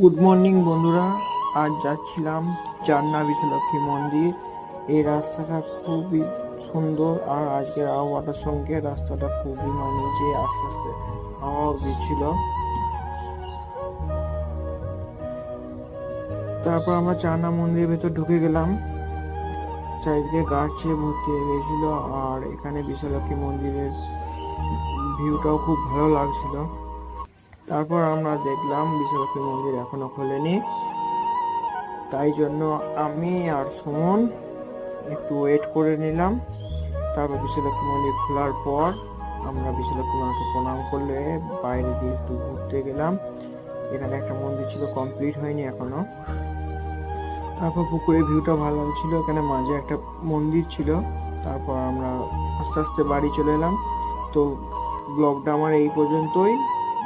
Good morning বন্ধুরা। আজ যাচ্ছিলাম চান্না বিশ্বলক্ষ্মী মন্দির। এই রাস্তাটা খুবই সুন্দর আর আজকের আবহাওয়াটার সঙ্গে রাস্তাটা খুবই মানিয়েছে আস্তে আস্তে হাওয়াও দিচ্ছিল। তারপর আমরা চান্না মন্দিরের ভেতর ঢুকে গেলাম। চারিদিকে গাছে ভর্তি হয়ে গেছিল আর এখানে বিশ্বলক্ষ্মী মন্দিরের ভিউটাও খুব ভালো লাগছিল। তারপর আমরা দেখলাম বিশ্বলক্ষ্মী মন্দির এখনও খোলেনি। তাই জন্য আমি আর সুমন একটু ওয়েট করে নিলাম। তারপর বিশ্বলক্ষ্মী মন্দির খোলার পর আমরা বিশ্বলক্ষ্মী মাকে প্রণাম করলে বাইরে দিয়ে একটু ঘুরতে গেলাম। এখানে একটা মন্দির ছিল কমপ্লিট হয়নি এখনও। তারপর পুকুরের ভিউটা ভালো লাগছিল এখানে মাঝে একটা মন্দির ছিল। তারপর আমরা আস্তে আস্তে বাড়ি চলে এলাম। তো ব্লগটা আমার এই পর্যন্তই।